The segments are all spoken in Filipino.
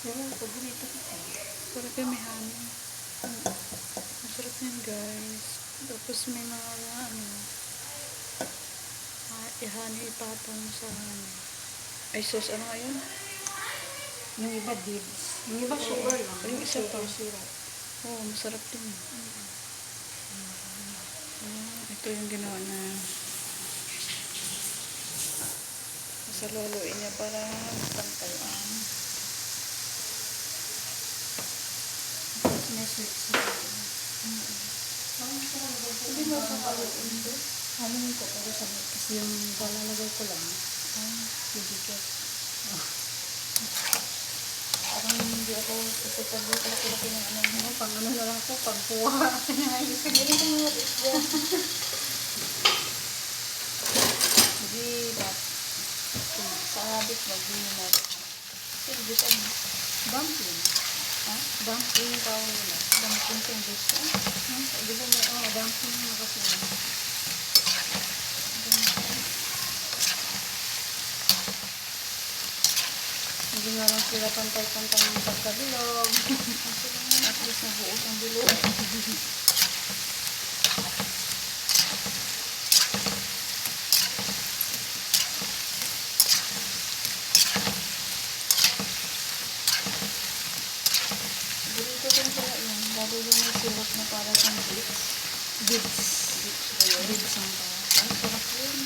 Pero paborito ko ito. Sarap yung may honey. Masarap yan guys. Tapos may mga ano, ah, i-honey ipatong sa honey. Ay sus, ano nga yun? Yung iba dibs. Yung iba sugar lang. Yung isa pa. Oo, oh, masarap din. Ah, ito yung ginawa na sa luluin niya para pantay ang Tapos may sweet syrup. hindi mo pa kaluin doon. Halin ko pero sabi kasi yung palalagay ko lang. Ah, Bibigyan. parang hindi ako ipagpagod ako laki ng ano mo. Ano, pang ano na lang ako, pang kuha. Hindi ko mga isda. Hindi? Sa habit natin. Pero gusto mo. Dumpling. Dumpling tawag nila. Dumpling sa gusto. Hmm? Di ba may, oh, dumpling na kasi. Hindi nga lang sila pantay-pantay ng pagkabilog. At least nabuos ang bilog. Burrito din kaya yun. Lalo yung may syrup na para sa bits. Bits ba. Ay, sarap yun.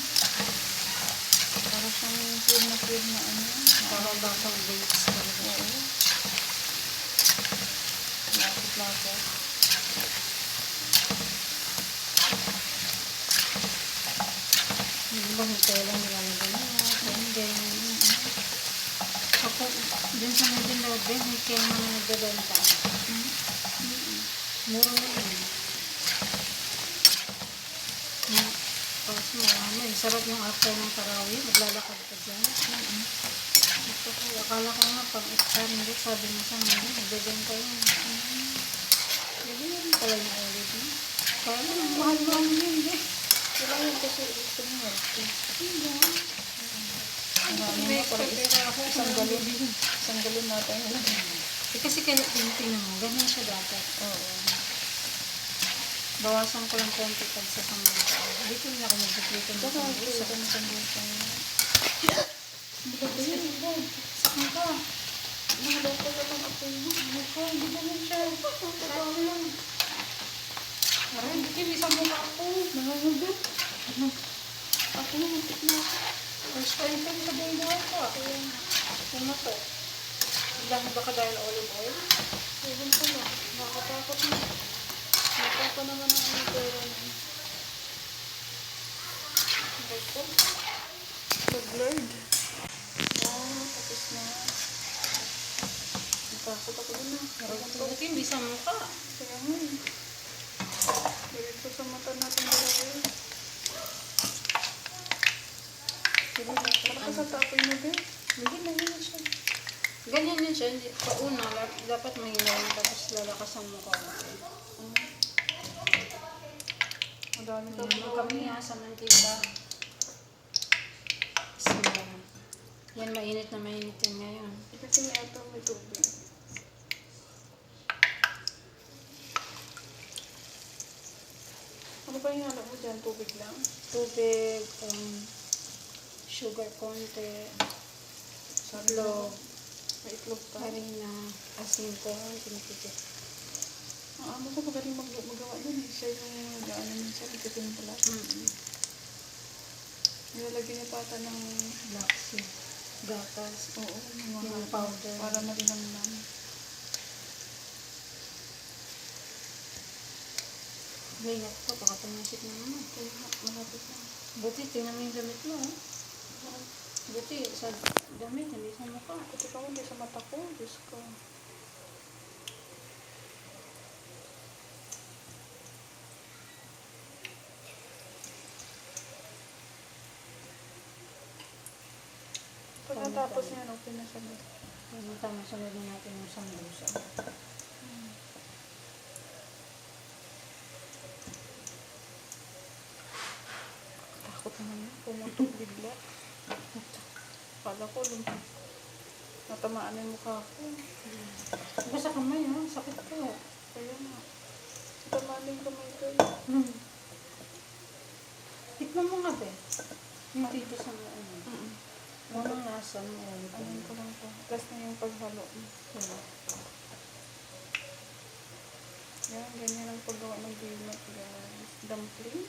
Para siyang cream na cream na ano. Para batang talaga. Oo. Lapit-lapit. Yung iba may telang nilalagay na. Trending. Ako, dun sa Medin Lode, may kema na nagbebenta. Hmm? Mura na yun. Hmm. Tapos marami. Sarap yung after ng tarawih. Maglalakad ka dyan. Ito ko, akala ko nga pang iftar. Hindi, sabi mo sa mga, yun. Hmm. Pwede yun pala yung olive. Kaya lang, mahal-mahal yun. eh. Wala yun kasi gusto mo. Hindi. Ano, ano May mo, parang isang galon. Isang galon natin. Eh, kasi kaya tinitingnan mo, ganyan siya dapat. Oo. Bawasan ko lang konti pag sa sambusa. Dito na ako magpiprito ng sambusa. ito na sambusa niya. Bakit yun? Sakang ka. Naloko na lang ako yun. Ako, hindi ba siya? Totoo lang. Aray, hindi kayo isang mukha ako. Nangangagat. Ako na, muntik na ako. First time ko sa buong buhay ko. Yung ano to. Dahil baka dahil olive oil? Ewan ko lang. Nakatakot na. Nakaka pa naman ang ano pera na. Ito. Nag-blurred. Ah, tapos na. Natakot ako dun ko. Buti hindi sa mukha. Kaya nga eh. Diretso sa mata natin dalawa yun. Sige, para sa tapoy mo, be. Hindi na yun siya. Ganyan yun siya. Pauna, dapat may ilalim tapos lalakasan mo kaunti. Madami ka Ano kami ha, sa mantika. Smell. Yan, mainit na mainit yun ngayon. Kasi may ata may tubig. Ano ba yung hanap mo dyan? Tubig lang? Tubig, um, sugar konti, itlog, May itlog pa. harina, asin ko, pinipigit. Amo ko magaling mag magawa yun. eh. Siya yung nag-ano minsan, nagtitimpla. Mm-hmm. Nilalagyan niya pata ng seed, gatas, oo, mga yung powder. para malinamnam. Ganyan ko, pakapanyasit na naman. Malapit na. Buti, tingnan mo yung damit mo. oh. Buti, sa damit, hindi sa mukha. Pati pa hindi sa mata ko. Diyos ko. Pagkatapos niyan, okay na siya. Tama, sunodin natin yung sambusa. Takot naman yun. Pumutok bigla. Kala ko, lumpa. Natamaan yung mukha ko. Iba sa kamay, ha? Sakit ko. Kaya nga. Tamaan yung kamay ko. Hmm. Tikman mo nga, be. Yung dito sa mga ano. Mm -mm lasa mo. Ano Ayun ko lang to. Last na yung paghalo. Yan, ganyan ang paggawa ng bimat, guys. Dumpling.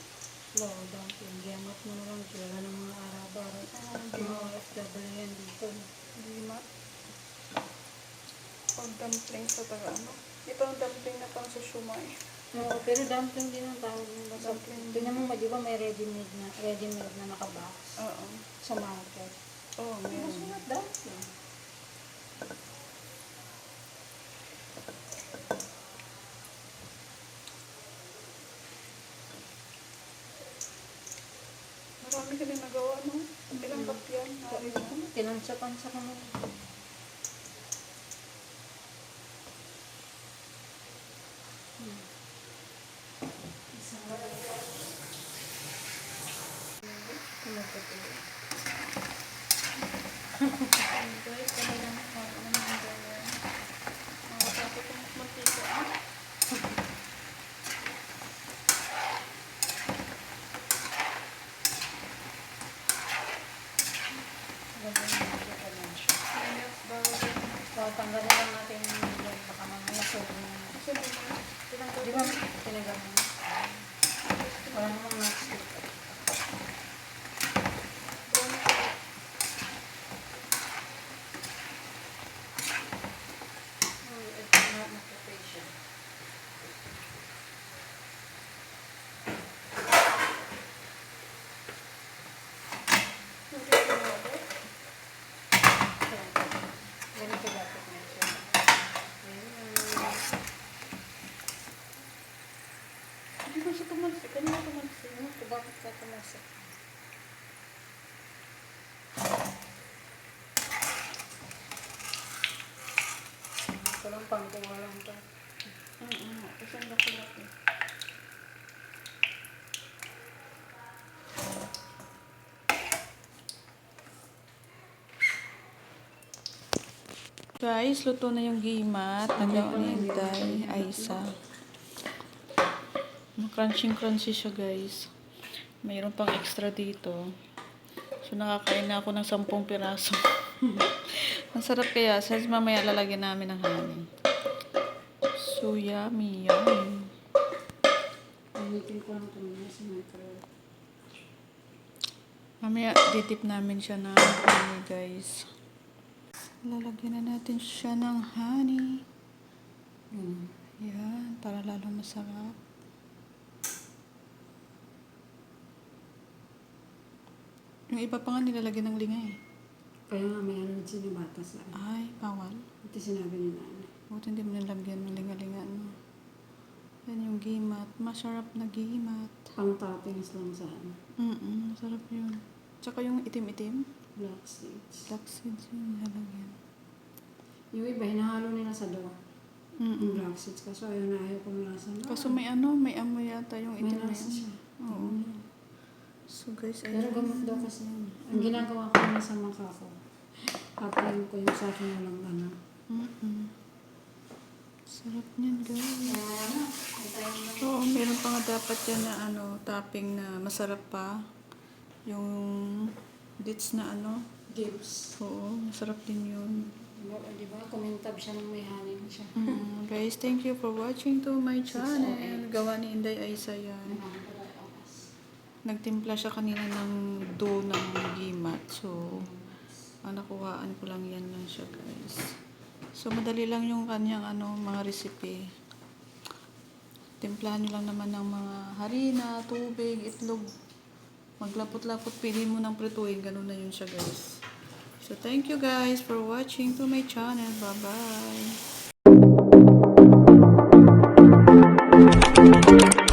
Low dumpling. Gamot mo na lang. Wala ng mga araw-araw. Mga OFW yan dito. Bimat. Pag dumpling sa taga ano. Ito ang dumpling na pang sa shumai. Oo, pero dumpling din ang tawag nila. Dumpling. tingnan mo, di ba may ready-made na, ready-made na nakabox Oo. sa market. Oh, meron. Masulat dumpling. Marami ka din nagawa, no? Ilang cup yan? Nari mo? Tinansa-tansa ko mo. Guys, talagang ano naman ganyan. Nakatapos ko mantika. Yes, bawal yan. So, tanggalin lang natin yung. Baka mamaya sobrang di ba? Tinanggal Di ko. ba tinagal mo? Wala namang nuts dito. Brown ko. Oh, ito na na-preparation. Hindi ko nagawa. Ganito dapat na siya. Ayan. Hindi ko siya tumalsik. Kanina tumalsik. Ano ito? Bakit ka tumasok? Ito lang pangkuha lang to. Oo, kasi ang laki-laki. Guys, luto na yung gimat. Nagawa ni Inday, Aisa. Crunching crunchy siya guys. Mayroon pang extra dito. So nakakain na ako ng 10 piraso. Ang sarap kaya. Says mamaya lalagyan namin ng honey. So yummy, yummy. Ulitin ko lang ito muna sa microwave. Mamaya ditip namin siya ng honey guys. Lalagyan na natin siya ng honey. Yan, para lalong masarap. Yung iba pa nga nilalagyan ng linga eh. Kaya nga may ano sinibata sa akin. Ay, bawal. Ito sinabi ni nanay. Buti hindi mo nilagyan ng linga-linga. No? Yan yung gimat. Masarap na gimat. Pang toppings lang sa ano. Mm masarap yun. Tsaka yung itim-itim. Black seeds. Black seeds yung nilalagyan. Yung iba, hinahalo nila sa dough. Mm Yung black seeds. Kaso ayaw na ayaw ko ng lasa. Kaso may ano, may amoy yata yung may itim na lasa siya. Oo. Mm. So guys, Pero ayun. gamot daw kasi yun. Ang ginagawa ko na sa maka ko. Papayin ko yung sa akin walang ano. Mm-mm. Sarap niyan guys. Ano. Oo, meron pa nga dapat yan na ano, topping na masarap pa. Yung dates na ano. Gibbs. Oo, masarap din yun. Diba, di ba? Kumintab siya ng may honey siya. Mm, guys, thank you for watching to my channel. Gawa ni Inday Aisa yan. Nagtimpla siya kanina ng dough ng gimat. So, ang nakuhaan ko lang yan lang siya guys. So, madali lang yung kanyang ano, mga recipe. Timplahan nyo lang naman ng mga harina, tubig, itlog. Maglapot-lapot, pili mo ng prituin. Ganun na yun siya guys. So, thank you guys for watching to my channel. Bye-bye.